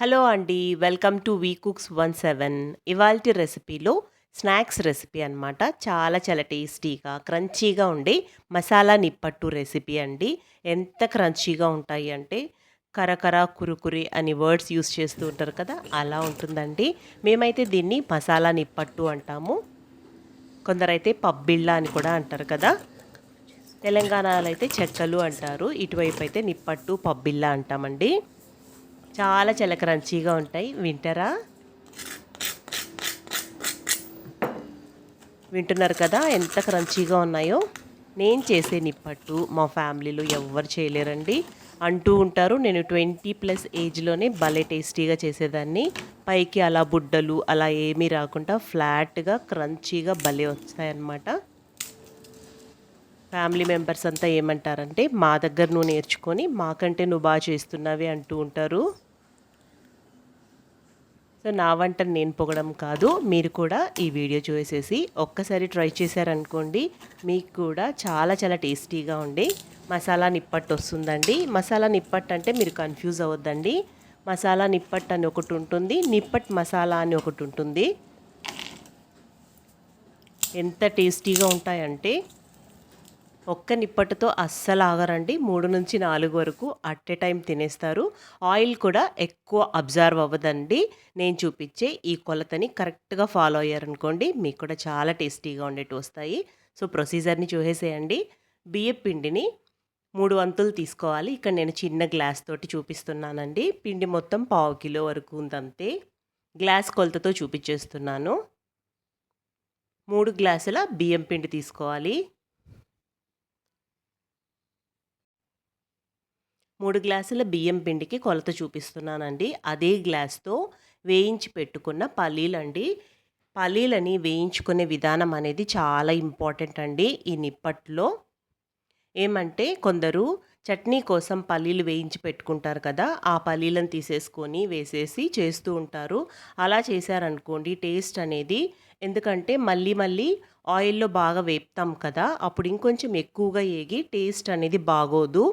Hello అండి welcome to V cooks one seven. ఇవాల్టి రెసిపీలో స్నాక్స్ రెసిపీ అనమాట చాలా చాలా టేస్టీగా క్రంచీగా ఉండే మసాలా నిప్పట్టు రెసిపీ అండి. ఎంత క్రంచీగా ఉంటాయి అంటే కరకర కురుకురి అని వర్డ్స్ యూస్ చేస్తూ ఉంటారు కదా అలా ఉంటుందండి. మేమైతే దీన్ని మసాలా నిప్పట్టు అంటాము. కొందరైతే పబ్బిళ్ళ అని కూడా అంటారు కదా. తెలంగాణలో అయితే చెక్కలు అంటారు. ఇటువైపు అయితే నిప్పట్టు పబ్బిళ్ళ అంటామండి. చాలా చాలా క్రంచీగా ఉంటాయి. వింటారా? వింటున్నారు కదా ఎంత క్రంచీగా ఉన్నాయో. నేను చేసే నిప్పట్టు మా ఫ్యామిలీలో ఎవ్వరు చేయలేరండి. అంటూ ఉంటారు నేను ట్వంటీ ప్లస్ ఏజ్లోనే భలే టేస్టీగా చేసేదాన్ని. పైకి అలా బుడ్డలు అలా ఏమీ రాకుండా ఫ్లాట్గా క్రంచీగా భలే వస్తాయన్నమాట ఫ్యామిలీ మెంబర్స్ అంతా ఏమంటారంటే మా దగ్గర నువ్వు నేర్చుకొని మాకంటే నువ్వు బాగా చేస్తున్నావి అంటూ ఉంటారు. సో నా వంటను నేను పొగడం కాదు మీరు కూడా ఈ వీడియో చూసేసి ఒక్కసారి ట్రై చేశారనుకోండి మీకు కూడా చాలా చాలా టేస్టీగా ఉండి మసాలా నిప్పట్టు వస్తుందండి. మసాలా నిప్పట్టు అంటే మీరు కన్ఫ్యూజ్ అవ్వద్దండి. మసాలా నిప్పట్ అని ఒకటి ఉంటుంది నిప్పట్ మసాలా అని ఒకటి ఉంటుంది. ఎంత టేస్టీగా ఉంటాయంటే ఒక్క నిప్పటితో అస్సలు ఆగరండి. మూడు నుంచి నాలుగు వరకు అట్ ఏ టైం తినేస్తారు. ఆయిల్ కూడా ఎక్కువ అబ్జర్వ్ అవ్వదండి. నేను చూపించే ఈ కొలతని కరెక్ట్గా ఫాలో అయ్యారనుకోండి మీకు కూడా చాలా టేస్టీగా ఉండేటి వస్తాయి. సో ప్రొసీజర్ని చూసేసేయండి. బియ్యం పిండిని మూడు వంతులు తీసుకోవాలి. ఇక్కడ నేను చిన్న గ్లాస్ తోటి చూపిస్తున్నానండి. పిండి మొత్తం పావు కిలో వరకు ఉందంతే. గ్లాస్ కొలతతో చూపించేస్తున్నాను. మూడు గ్లాసుల బియ్యం పిండి తీసుకోవాలి. మూడు గ్లాసుల బియ్యం పిండికి కొలత చూపిస్తున్నానండి. అదే గ్లాస్తో వేయించి పెట్టుకున్న పల్లీలండి. పల్లీలని వేయించుకునే విధానం అనేది చాలా ఇంపార్టెంట్ అండి ఈ నిప్పట్లో. ఏమంటే కొందరు చట్నీ కోసం పల్లీలు వేయించి పెట్టుకుంటారు కదా ఆ పల్లీలను తీసేసుకొని వేసేసి చేస్తూ ఉంటారు. అలా చేశారనుకోండి టేస్ట్ అనేది ఎందుకంటే మళ్ళీ మళ్ళీ ఆయిల్లో బాగా వేపుతాం కదా అప్పుడు ఇంకొంచెం ఎక్కువగా ఏగి టేస్ట్ అనేది బాగోదు.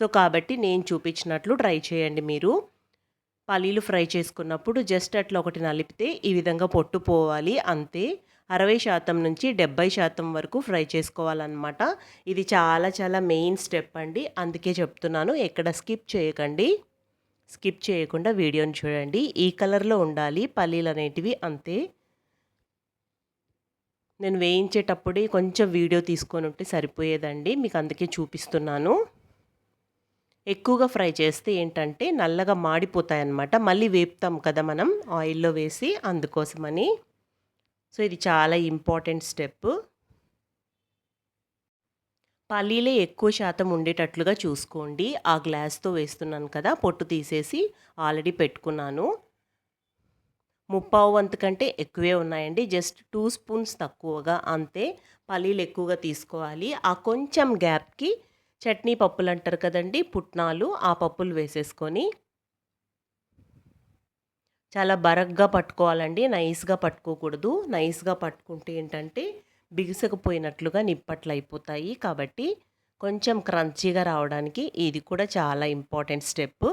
సో కాబట్టి నేను చూపించినట్లు ట్రై చేయండి మీరు. పల్లీలు ఫ్రై చేసుకున్నప్పుడు జస్ట్ అట్లా ఒకటి నలిపితే ఈ విధంగా పొట్టు పోవాలి అంతే. అరవై శాతం నుంచి డెబ్బై శాతం వరకు ఫ్రై చేసుకోవాలన్నమాట. ఇది చాలా చాలా మెయిన్ స్టెప్ అండి. అందుకే చెప్తున్నాను ఎక్కడ స్కిప్ చేయకండి. స్కిప్ చేయకుండా వీడియోని చూడండి. ఈ కలర్లో ఉండాలి పల్లీలు అనేటివి అంతే. నేను వేయించేటప్పుడే కొంచెం వీడియో తీసుకొని ఉంటే సరిపోయేదండి. మీకు అందుకే చూపిస్తున్నాను. ఎక్కువగా ఫ్రై చేస్తే ఏంటంటే నల్లగా మాడిపోతాయి అన్నమాట మళ్ళీ వేపుతాం కదా మనం ఆయిల్లో వేసి అందుకోసమని. సో ఇది చాలా ఇంపార్టెంట్ స్టెప్. పల్లీలే ఎక్కువ శాతం ఉండేటట్లుగా చూసుకోండి. ఆ గ్లాస్తో వేస్తున్నాను కదా పొట్టు తీసేసి ఆల్రెడీ పెట్టుకున్నాను. ముప్పావు వంతు కంటే ఎక్కువే ఉన్నాయండి. జస్ట్ టూ స్పూన్స్ తక్కువగా అంతే. పల్లీలు ఎక్కువగా తీసుకోవాలి. ఆ కొంచెం గ్యాప్కి చట్నీ పప్పులు అంటారు కదండి పుట్నాలు ఆ పప్పులు వేసేసుకొని చాలా బరగ్గా పట్టుకోవాలండి నైస్గా పట్టుకోకూడదు. నైస్గా పట్టుకుంటే ఏంటంటే బిగుసకపోయినట్లుగా నిప్పట్లు అయిపోతాయి కాబట్టి కొంచెం క్రంచీగా రావడానికి ఇది కూడా చాలా ఇంపార్టెంట్ స్టెప్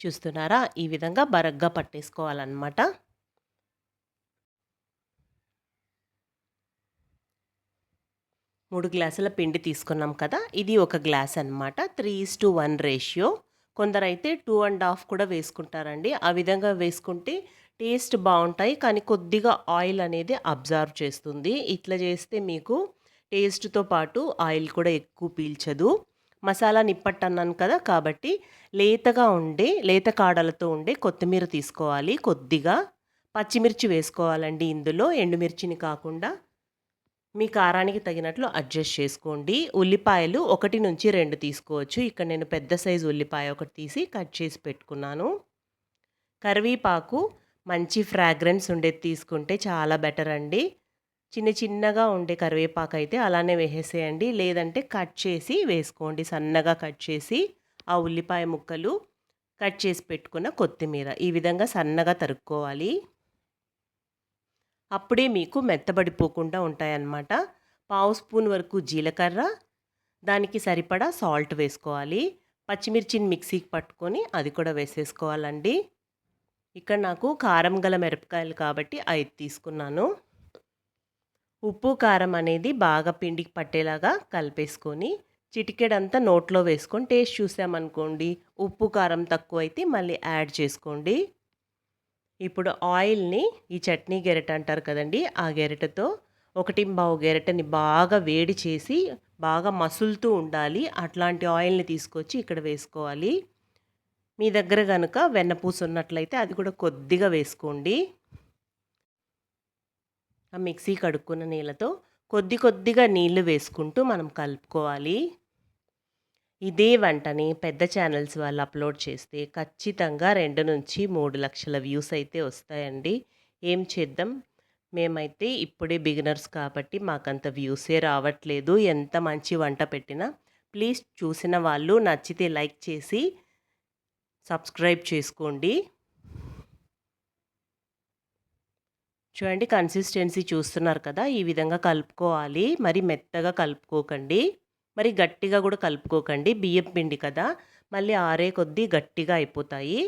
చూస్తున్నారా? ఈ విధంగా బరగ్గా పట్టేసుకోవాలన్నమాట. మూడు గ్లాసుల పిండి తీసుకున్నాం కదా ఇది ఒక గ్లాస్ అనమాట three is to one ratio. కొందరైతే టూ అండ్ హాఫ్ కూడా వేసుకుంటారండి. ఆ విధంగా వేసుకుంటే టేస్ట్ బాగుంటాయి కానీ కొద్దిగా ఆయిల్ అనేది అబ్జర్వ్ చేస్తుంది. ఇట్లా చేస్తే మీకు టేస్ట్తో పాటు ఆయిల్ కూడా ఎక్కువ పీల్చదు. మసాలా నిప్పట్టు అన్నాను కదా కాబట్టి లేతగా ఉండే లేత కాడలతో ఉండే కొత్తిమీర తీసుకోవాలి. కొద్దిగా పచ్చిమిర్చి వేసుకోవాలండి ఇందులో. ఎండుమిర్చిని కాకుండా మీ కారానికి తగినట్లు అడ్జస్ట్ చేసుకోండి. ఉల్లిపాయలు ఒకటి నుంచి రెండు తీసుకోవచ్చు. ఇక్కడ నేను పెద్ద సైజు ఉల్లిపాయ ఒకటి తీసి కట్ చేసి పెట్టుకున్నాను. కరివేపాకు మంచి ఫ్రాగ్రెన్స్ ఉండేది తీసుకుంటే చాలా బెటర్ అండి. చిన్న చిన్నగా ఉండే కరివేపాకు అయితే అలానే వేసేసేయండి. లేదంటే కట్ చేసి వేసుకోండి. సన్నగా కట్ చేసి ఆ ఉల్లిపాయ ముక్కలు కట్ చేసి పెట్టుకున్న కొత్తిమీర. ఈ విధంగా సన్నగా తరుక్కోవాలి. అప్పుడే మీకు మెత్తబడిపోకుండా ఉంటాయన్నమాట. పావు స్పూన్ వరకు జీలకర్ర దానికి సరిపడా సాల్ట్ వేసుకోవాలి. పచ్చిమిర్చిని మిక్సీకి పట్టుకొని అది కూడా వేసేసుకోవాలండి. ఇక్కడ నాకు కారం గల మిరపకాయలు కాబట్టి ఐదు తీసుకున్నాను. ఉప్పు కారం అనేది బాగా పిండికి పట్టేలాగా కలిపేసుకొని చిటికెడంతా నోట్లో వేసుకొని టేస్ట్ చూసామనుకోండి ఉప్పు కారం తక్కువైతే మళ్ళీ యాడ్ చేసుకోండి. ఇప్పుడు ఆయిల్ని ఈ చట్నీ గెరెట అంటారు కదండి ఆ గెరెటతో ఒకటి బావు గెరెటని బాగా వేడి చేసి బాగా మసులుతూ ఉండాలి. అట్లాంటి ఆయిల్ని తీసుకొచ్చి ఇక్కడ వేసుకోవాలి. మీ దగ్గర కనుక వెన్నపూస ఉన్నట్లయితే అది కూడా కొద్దిగా వేసుకోండి. ఆ మిక్సీ కడుక్కున్న నీళ్ళతో కొద్ది కొద్దిగా నీళ్ళు వేసుకుంటూ మనం కలుపుకోవాలి. ఇదే వంటని పెద్ద ఛానల్స్ వాళ్ళు అప్లోడ్ చేస్తే ఖచ్చితంగా రెండు నుంచి మూడు లక్షల వ్యూస్ అయితే వస్తాయండి. ఏం చేద్దాం? మేమైతే ఇప్పుడే బిగినర్స్ కాబట్టి మాకంత వ్యూసే రావట్లేదు. ఎంత మంచి వంట పెట్టినా ప్లీజ్ చూసిన వాళ్ళు నచ్చితే లైక్ చేసి సబ్స్క్రైబ్ చేసుకోండి. చూడండి కన్సిస్టెన్సీ చూస్తున్నారు కదా ఈ విధంగా కలుపుకోవాలి. మరి మెత్తగా కలుపుకోకండి. మరి గట్టిగా కూడా కలుపుకోకండి. బియ్యం పిండి కదా. మళ్ళీ ఆరే కొద్దీ గట్టిగా అయిపోతాయి.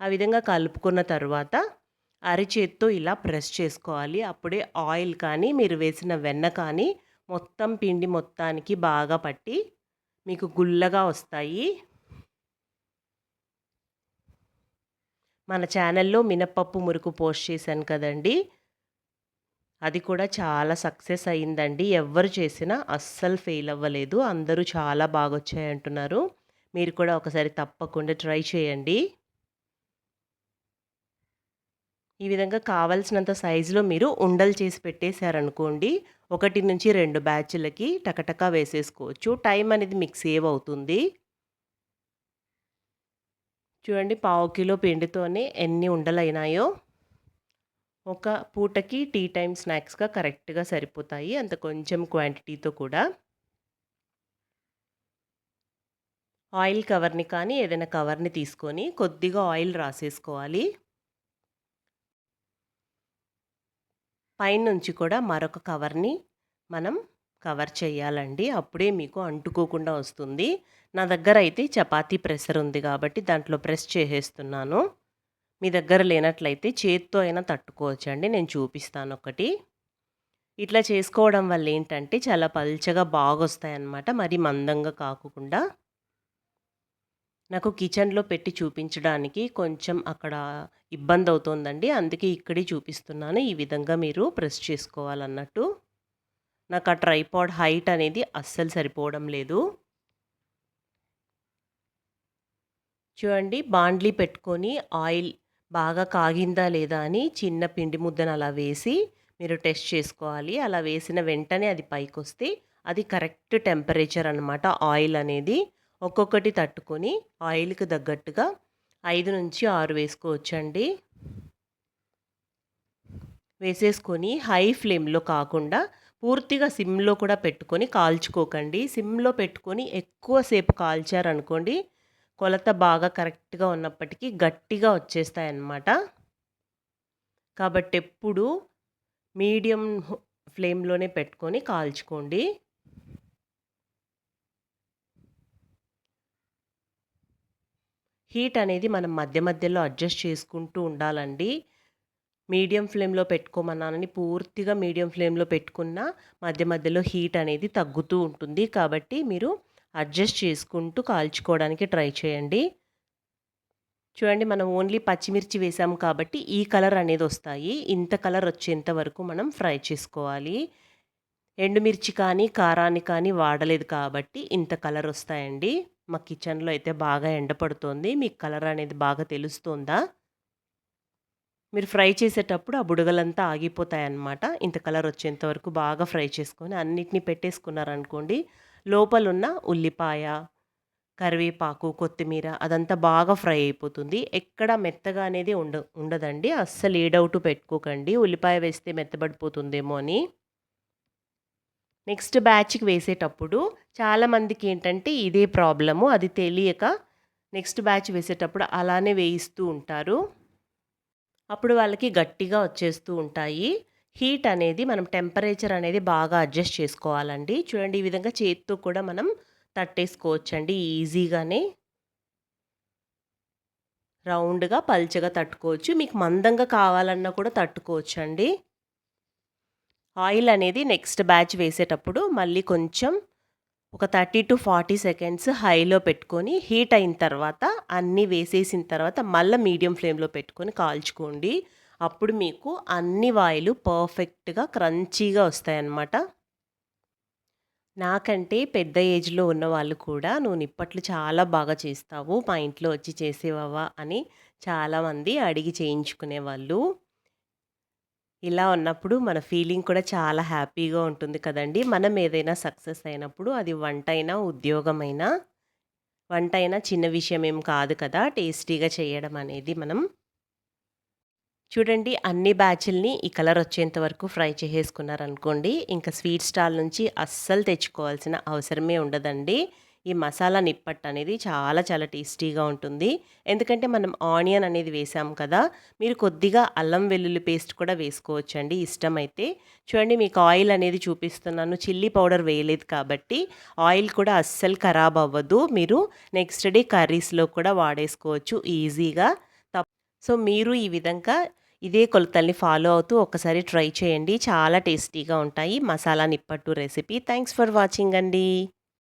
ఆ విధంగా కలుపుకున్న తర్వాత అరిచేత్తో ఇలా ప్రెస్ చేసుకోవాలి. అప్పుడే ఆయిల్ కానీ మీరు వేసిన వెన్న కానీ మొత్తం పిండి మొత్తానికి బాగా పట్టి మీకు గుల్లగా వస్తాయి. మన ఛానల్లో మినప్పప్పు మురుకు పోస్ట్ చేశాను కదండి. అది కూడా చాలా సక్సెస్ అయిందండి ఎవ్వరు చేసినా అస్సలు ఫెయిల్ అవ్వలేదు. అందరూ చాలా బాగా వచ్చాయి అంటున్నారు. మీరు కూడా ఒకసారి తప్పకుండా ట్రై చేయండి. ఈ విధంగా కావలసినంత సైజులో మీరు ఉండలు చేసి పెట్టేశారనుకోండి ఒకటి నుంచి రెండు బ్యాచ్లకి టకటకా వేసేసుకోవచ్చు. టైం అనేది మీకు సేవ్ అవుతుంది. చూడండి పావు కిలో పిండితోనే ఎన్ని ఉండలైనాయో. ఒక పూటకి టీ టైం స్నాక్స్గా కరెక్ట్గా సరిపోతాయి. అంత కొంచెం క్వాంటిటీతో కూడా. ఆయిల్ కవర్ని కానీ ఏదైనా కవర్ని తీసుకొని కొద్దిగా ఆయిల్ రాసేసుకోవాలి. పైనుంచి కూడా మరొక కవర్ని మనం కవర్ చేయాలండి. అప్పుడే మీకు అంటుకోకుండా వస్తుంది. నా దగ్గర అయితే చపాతీ ప్రెషర్ ఉంది కాబట్టి దాంట్లో ప్రెస్ చేసేస్తున్నాను. మీ దగ్గర లేనట్లయితే చేత్తో అయినా తట్టుకోవచ్చు అండి నేను చూపిస్తాను ఒకటి ఇట్లా చేసుకోవడం వల్ల ఏంటంటే చాలా పల్చగా బాగా వస్తాయన్నమాట మరి మందంగా కాకుండా. నాకు కిచెన్లో పెట్టి చూపించడానికి కొంచెం అక్కడ ఇబ్బంది అవుతుందండి అందుకే ఇక్కడే చూపిస్తున్నాను ఈ విధంగా మీరు ప్రెస్ చేసుకోవాలన్నట్టు. నాకు ఆ ట్రైపాడ్ హైట్ అనేది అస్సలు సరిపోవడం లేదు. చూడండి బాండ్లీ పెట్టుకొని ఆయిల్ బాగా కాగిందా లేదా అని చిన్న పిండి ముద్దను అలా వేసి మీరు టెస్ట్ చేసుకోవాలి. అలా వేసిన వెంటనే అది పైకి వస్తే అది కరెక్ట్ టెంపరేచర్ అనమాట ఆయిల్ అనేది ఒక్కొక్కటి తట్టుకొని ఆయిల్కి తగ్గట్టుగా ఐదు నుంచి ఆరు వేసుకోవచ్చండి. వేసేసుకొని హై ఫ్లేమ్లో కాకుండా పూర్తిగా సిమ్లో కూడా పెట్టుకొని కాల్చుకోకండి. సిమ్లో పెట్టుకొని ఎక్కువసేపు కాల్చారనుకోండి కొలత బాగా కరెక్ట్గా ఉన్నప్పటికీ గట్టిగా వచ్చేస్తాయి అన్నమాట కాబట్టి ఎప్పుడు మీడియం ఫ్లేమ్లోనే పెట్టుకొని కాల్చుకోండి. హీట్ అనేది మనం మధ్య మధ్యలో అడ్జస్ట్ చేసుకుంటూ ఉండాలండి. మీడియం ఫ్లేమ్లో పెట్టుకోమన్నానని పూర్తిగా మీడియం ఫ్లేమ్లో పెట్టుకున్న మధ్య మధ్యలో హీట్ అనేది తగ్గుతూ ఉంటుంది. కాబట్టి మీరు అడ్జస్ట్ చేసుకుంటూ కాల్చుకోవడానికి ట్రై చేయండి. చూడండి మనం ఓన్లీ పచ్చిమిర్చి వేసాము కాబట్టి ఈ కలర్ అనేది వస్తాయి. ఇంత కలర్ వచ్చేంత వరకు మనం ఫ్రై చేసుకోవాలి. ఎండుమిర్చి కానీ కారాన్ని కానీ వాడలేదు కాబట్టి ఇంత కలర్ వస్తాయండి. మా కిచెన్లో అయితే బాగా ఎండపడుతోంది మీకు కలర్ అనేది బాగా తెలుస్తుందా? మీరు ఫ్రై చేసేటప్పుడు ఆ బుడగలంతా ఆగిపోతాయి అన్నమాట ఇంత కలర్ వచ్చేంత వరకు బాగా ఫ్రై చేసుకొని అన్నిటినీ పెట్టేసుకున్నారనుకోండి లోపలున్న ఉల్లిపాయ కరివేపాకు కొత్తిమీర అదంతా బాగా ఫ్రై అయిపోతుంది. ఎక్కడ మెత్తగా అనేది ఉండ ఉండదండి. అస్సలు ఏ డౌట్ పెట్టుకోకండి. ఉల్లిపాయ వేస్తే మెత్తబడిపోతుందేమో అని. నెక్స్ట్ బ్యాచ్కి వేసేటప్పుడు చాలామందికి ఏంటంటే ఇదే ప్రాబ్లము. అది తెలియక నెక్స్ట్ బ్యాచ్ వేసేటప్పుడు అలానే వేయిస్తూ ఉంటారు. అప్పుడు వాళ్ళకి గట్టిగా వచ్చేస్తూ ఉంటాయి. హీట్ అనేది మనం టెంపరేచర్ అనేది బాగా అడ్జస్ట్ చేసుకోవాలండి చూడండి ఈ విధంగా చేతితో కూడా మనం తట్టేసుకోవచ్చండి ఈజీగానే రౌండ్‌గా, పల్చగా తట్టుకోవచ్చు. మీకు మందంగా కావాలన్నా కూడా తట్టుకోవచ్చండి. ఆయిల్ అనేది నెక్స్ట్ బ్యాచ్ వేసేటప్పుడు మళ్ళీ కొంచెం ఒక 30-40 సెకండ్స్ హైలో పెట్టుకొని హీట్ అయిన తర్వాత అన్నీ వేసేసిన తర్వాత మళ్ళీ మీడియం ఫ్లేమ్‌లో పెట్టుకొని కాల్చుకోండి. అప్పుడు మీకు అన్ని వాయిలు పర్ఫెక్ట్‌గా క్రంచీగా వస్తాయన్నమాట. నాకంటే పెద్ద ఏజ్‌లో ఉన్న వాళ్ళు కూడా "నువ్వు నిప్పట్లు చాలా బాగా చేస్తావు. మా ఇంట్లో వచ్చి చేసేవవా?" అని చాలామంది అడిగి చేయించుకునేవాళ్ళు. ఇలా ఉన్నప్పుడు మన ఫీలింగ్ కూడా చాలా హ్యాపీగా ఉంటుంది కదండీ! మనం ఏదైనా సక్సెస్ అయినప్పుడు అది వంటైనా, ఉద్యోగమైనా వంటైనా చిన్న విషయం ఏం కాదు కదా! టేస్టీగా చేయడం అనేది మనం. చూడండి అన్ని బ్యాచ్ల్ని ఈ కలర్ వచ్చేంత వరకు ఫ్రై చేసేసుకున్నారనుకోండి. ఇంకా స్వీట్ స్టాల్ నుంచి అస్సలు తెచ్చుకోవాల్సిన అవసరమే ఉండదండి. ఈ మసాలా నిప్పట్టు అనేది చాలా చాలా టేస్టీగా ఉంటుంది. ఎందుకంటే మనం ఆనియన్ అనేది వేసాం కదా! మీరు కొద్దిగా అల్లం వెల్లుల్లి పేస్ట్ కూడా వేసుకోవచ్చండి ఇష్టమైతే. చూడండి మీకు ఆయిల్ అనేది చూపిస్తున్నాను. చిల్లీ పౌడర్ వేయలేదు కాబట్టి ఆయిల్ కూడా అస్సలు ఖరాబ్ అవ్వదు. మీరు నెక్స్ట్ డే కర్రీస్‌లో కూడా వాడేసుకోవచ్చు ఈజీగా. సో మీరు ఈ విధంగా ఇదే కొలతల్ని ఫాలో అవుతూ ఒక్కసారి ట్రై చేయండి. చాలా టేస్టీగా ఉంటాయి masala nippattu recipe. Thanks for watching అండి.